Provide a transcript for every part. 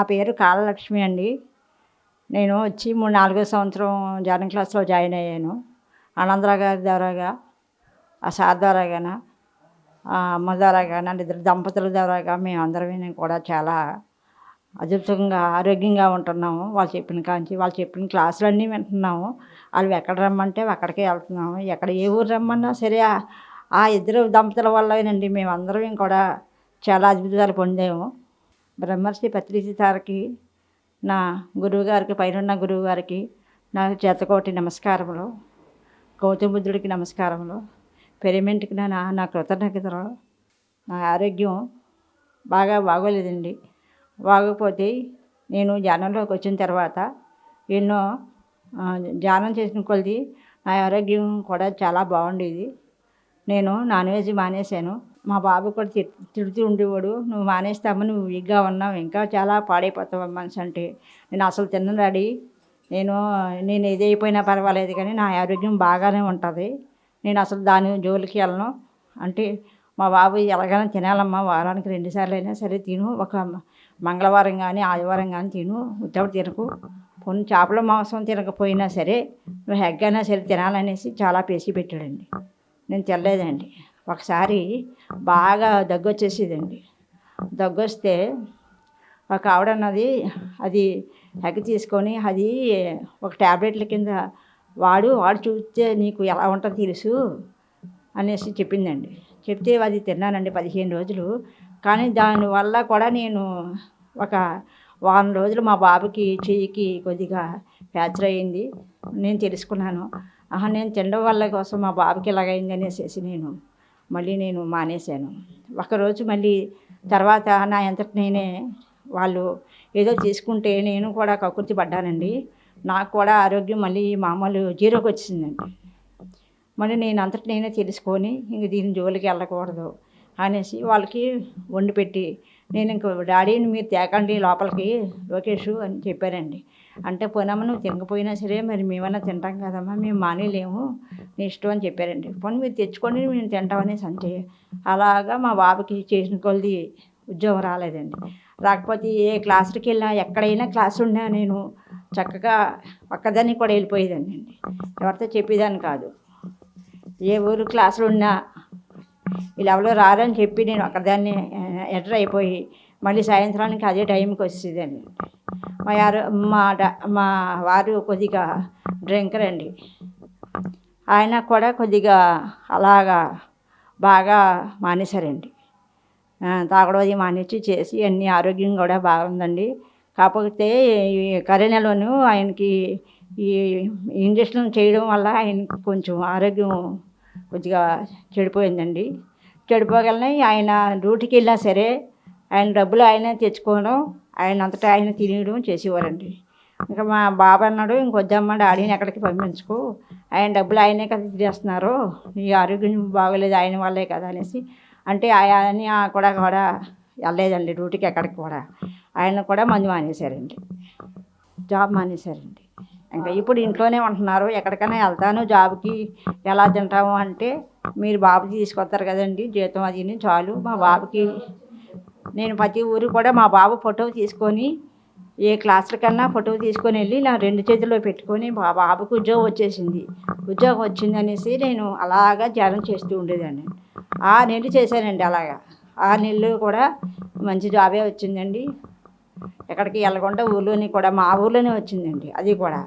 నా పేరు కాలలక్ష్మి అండి. నేను వచ్చి మూడు నాలుగో సంవత్సరం జనం క్లాస్లో జాయిన్ అయ్యాను. ఆనందరావు గారి ద్వారాగా ఆ సార్ ద్వారాగాన ఆ ద్వారాగా నన్ను ఇద్దరు దంపతుల ద్వారాగా మేము అందరం కూడా చాలా అద్భుతంగా ఆరోగ్యంగా ఉంటున్నాము. వాళ్ళు చెప్పిన కాంచి వాళ్ళు చెప్పిన క్లాసులు అన్నీ వింటున్నాము. వాళ్ళు ఎక్కడ రమ్మంటే అక్కడికే వెళ్తున్నాము. ఎక్కడ ఏ ఊరు రమ్మన్నా సరే ఆ- ఆ ఇద్దరు దంపతుల వల్లేనండి మేము అందరం కూడా చాలా అద్భుతాలు పొందాము. బ్రహ్మర్షి పత్రిజీ సార్కి నా గురువుగారికి పైనున్న గురువుగారికి నా చేతకోటి నమస్కారములు. గౌతమ బుద్ధుడికి నమస్కారములు. పెరిమెంట్కి నా నా కృతజ్ఞతలు. నా ఆరోగ్యం బాగా బాగోలేదండి. బాగోకపోతే నేను ధ్యానంలోకి వచ్చిన తర్వాత ఎన్నో ధ్యానం చేసిన కొలది నా ఆరోగ్యం కూడా చాలా బాగుండేది. నేను నాన్ వెజ్ మానేశాను. మా బాబు కూడా తిడుతూ ఉండేవాడు. నువ్వు మానేస్తామని నువ్వు వీక్గా ఉన్నావు ఇంకా చాలా పాడైపోతావు మనిషి అంటే నేను అసలు తిన్న డాడీ. నేను నేను ఏదైపోయినా పర్వాలేదు కానీ నా ఆరోగ్యం బాగానే ఉంటుంది. నేను అసలు దాని జోలికి వెళ్ళను. అంటే మా బాబు ఎలాగైనా తినాలమ్మా వారానికి రెండుసార్లు అయినా సరే తిను. ఒక మంగళవారం కానీ ఆదివారం కానీ తిను. ఉత్తప్పుడు తినకు. కొన్ని చేపల మాంసం తినకపోయినా సరే నువ్వు హెగ్గైనా అయినా సరే తినాలనేసి చాలా పేసి పెట్టాడండి. నేను తినలేదండి. ఒకసారి బాగా దగ్గు వచ్చేసేదండి దగ్గు వస్తే ఒక ఆవిడ అన్నది అది ఎగ్ తీసుకొని అది ఒక ట్యాబ్లెట్ల కింద వాడు వాడు చూస్తే నీకు ఎలా ఉంటుందో తెలుసు అనేసి చెప్పిందండి. చెప్తే అది తిన్నానండి పదిహేను రోజులు. కానీ దానివల్ల కూడా నేను ఒక వారం రోజులు మా బాబుకి చెయ్యికి కొద్దిగా ఫ్యాక్చర్ అయ్యింది నేను తెలుసుకున్నాను. ఆహా నేను తినడం వల్ల కోసం మా బాబుకి ఇలాగైంది అనేసి నేను మళ్ళీ నేను మానేశాను. ఒకరోజు మళ్ళీ తర్వాత నా అంతట నేనే వాళ్ళు ఏదో తీసుకుంటే నేను కూడా కకృతి పడ్డానండి. నాకు కూడా ఆరోగ్యం మళ్ళీ మామూలు జీరోకి వచ్చిందండి. మళ్ళీ నేను అంతటి నేనే తెలుసుకొని ఇంక దీని జోలికి వెళ్ళకూడదు అనేసి వాళ్ళకి వండి పెట్టి నేను ఇంక డాడీని మీరు తేకండి లోపలికి లోకేష్ అని చెప్పారండి. అంటే పోనమ్మ నువ్వు తినకపోయినా సరే మరి మేమన్నా తింటాం కదమ్మా మేము మానేలేము నీ ఇష్టం అని చెప్పారండి. పోనీ మీరు తెచ్చుకొని మేము తింటామనేసి అంటే అలాగా మా బాబుకి చేసిన కొలది ఉద్యోగం రాలేదండి. రాకపోతే ఏ క్లాసులకి వెళ్ళినా ఎక్కడైనా క్లాస్ ఉన్నా నేను చక్కగా ఒక్కదాన్ని కూడా వెళ్ళిపోయేదాన్ని అండి. ఎవరితో చెప్పేదాన్ని కాదు. ఏ ఊరు క్లాసులు ఉన్నా వీళ్ళు ఎవరో రారని చెప్పి నేను ఒకదాన్ని ఎంటర్ అయిపోయి మళ్ళీ సాయంత్రానికి అదే టైంకి వచ్చేదండి మా యారు మా మా వారు కొద్దిగా డ్రింకర్ అండి. ఆయన కూడా కొద్దిగా అలాగా బాగా మానేశారండి. ఆ, తాగడం అది మానేసి చేసి అన్ని ఆరోగ్యం కూడా బాగుందండి. కాకపోతే ఈ ఆయనకి ఈ ఇంజక్షన్ చేయడం వల్ల ఆయనకి కొంచెం ఆరోగ్యం కొద్దిగా చెడిపోయిందండి. చెడిపోగలనే ఆయన డ్యూటీకి వెళ్ళినా సరే ఆయన డబ్బులు ఆయనే తెచ్చుకోవడం ఆయన అంతటా ఆయన తినేయడం చేసేవారండి. ఇంకా మా బాబు అన్నాడు ఇంకొద్దమ్మా డాడీని ఎక్కడికి పంపించుకో. ఆయన డబ్బులు ఆయనే కదా తినేస్తున్నారు నీ ఆరోగ్యం బాగోలేదు ఆయన వల్లే కదా అనేసి. అంటే ఆయన కూడా కూడా వెళ్ళలేదండి డ్యూటీకి ఎక్కడికి కూడా. ఆయన కూడా మందు మానేశారండి. జాబ్ మానేశారండి. ఇంకా ఇప్పుడు ఇంట్లోనే ఉంటున్నారు. ఎక్కడికైనా వెళ్తాను జాబ్కి ఎలా తింటాము అంటే మీరు బాబు తీసుకొస్తారు కదండి జీతం అది చాలు. మా బాబుకి నేను ప్రతి ఊరు కూడా మా బాబు ఫోటో తీసుకొని ఏ క్లాసులకన్నా ఫోటో తీసుకొని వెళ్ళి నా రెండు చేతుల్లో పెట్టుకొని మా బాబుకు ఉద్యోగం వచ్చేసింది. ఉద్యోగం వచ్చింది అనేసి నేను అలాగా ధ్యానం చేస్తూ ఉండేదాన్ని. ఆ నెలలు చేశానండి అలాగా. ఆ నెలలు కూడా మంచి జాబే వచ్చిందండి. ఎక్కడికి వెళ్ళకుండా ఊళ్ళోని కూడా మా ఊర్లోనే వచ్చిందండి అది కూడా.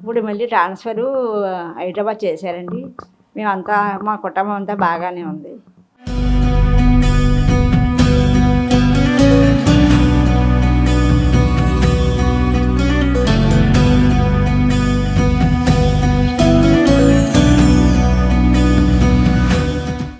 ఇప్పుడు మళ్ళీ ట్రాన్స్ఫరు హైదరాబాద్ చేశారండి. మేమంతా మా కుటుంబం అంతా బాగానే ఉంది.